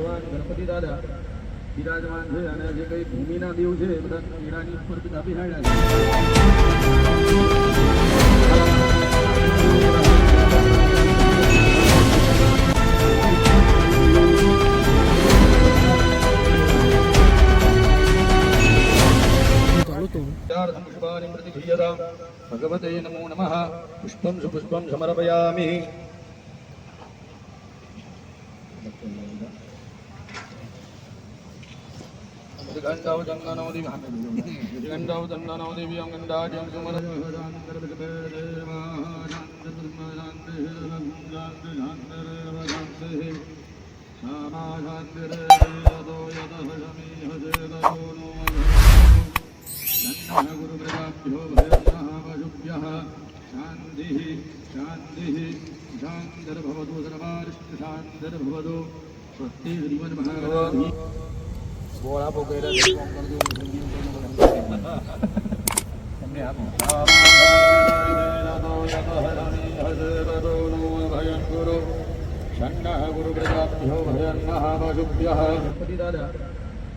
દાદા બિરાજમાન છે અને જે કઈ ભૂમિના દેવ છે એ બધા કેળાની ઉપર બધા બેહાડ્યા છે. પુષ્પાની પ્રતિક્રિયતા ભગવતે નમો નમઃ. પુષ્પમ સુપુષ્પમ સમર્પયામિ. ಗಂಡವು ಚಂದನೋ ದೇವಿ ಗಂಡವು ಚಂದನೋ ದೇವಿಯಂ ಗಂಡಾಜಂ ಸುಮರ गुरुभ्यो भयोभ्य शांति शांति शांतिर्भवतु सर्वारिष्ट शांतिर्भवतु स्वस्ति श्रीमन्महाराज કોમ કરજો તમને આપો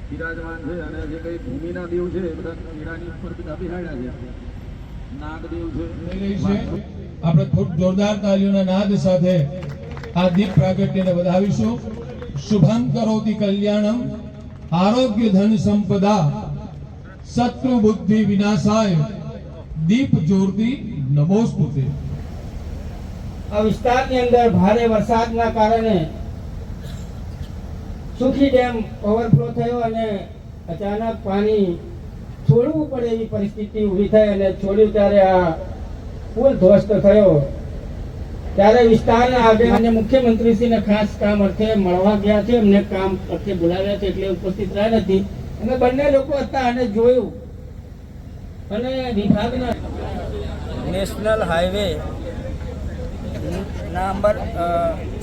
બિરાજમાન છે અને જે કઈ ભૂમિના દેવ છે બધા કેળાની ઉપર બધા બેહાડ્યા છે. નાગદેવ છે. આપણે ખૂબ જોરદાર તાલીઓના નાદ સાથે આ દીપ પ્રાગટ્યને વધાવીશું. શુભમ કરોતી કલ્યાણમ. આરોગ્ય ધન સંપદા, શત્રુ બુદ્ધિ વિનાશાય, દીપ જ્યોતિ નમોસ્તુતે. આ વિસ્તારની અંદર ભારે વરસાદના કારણે સુખી ડેમ ઓવરફ્લો થયો અને અચાનક પાણી છોડવું પડે એવી પરિસ્થિતિ ઊભી થઈ અને છોડ્યું ત્યારે આ પુલ ધ્વસ્ત થયો. ત્યારે વિસ્તારના શ્રી મુખ્યમંત્રીશ્રીને ખાસ કામ અર્થે મળવા ગયા છે. એમને કામ અર્થે બોલાવ્યા છે એટલે ઉપસ્થિત રહ્યા નથી. અમે બંને લોકો હતા અને જોયું. અને વિભાગના નેશનલ હાઈવે નંબર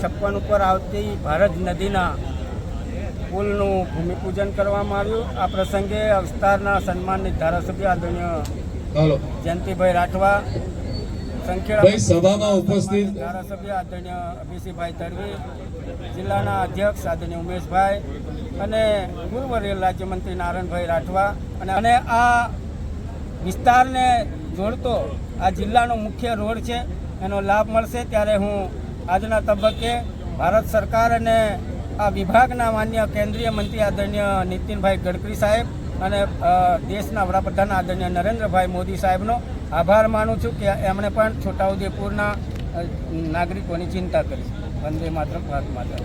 છપ્પન ઉપર આવતી ભારત નદીના પુલનું ભૂમિપૂજન કરવામાં આવ્યું. આ પ્રસંગે અવસ્તારના વિસ્તારના સન્માનિત ધારાસભ્ય આદરણીય જયંતિભાઈ રાઠવા ભાઈ સભામાં ઉપસ્થિત? ધારાસભ્ય આદરણીય અભિષેકભાઈ તડવી જિલ્લાના અધ્યક્ષ આદરણીય ઉમેશભાઈ અને પૂર્વ રેલ રાજ્યમંત્રી નારાયણભાઈ રાઠવા અને અને આ વિસ્તારને જોડતો આ જિલ્લાનો મુખ્ય રોડ છે. એનો લાભ મળશે ત્યારે હું આજના તબક્કે ભારત સરકાર અને આ વિભાગના માન્ય કેન્દ્રીય મંત્રી આદરણીય નીતિનભાઈ ગડકરી સાહેબ અને દેશના વડાપ્રધાન આદરણીય નરેન્દ્રભાઈ મોદી સાહેબનો આભાર માનું છું કે એમણે પણ છોટાઉદેપુરના નાગરિકોની ચિંતા કરી. વંદે માત્ર ભારત માતા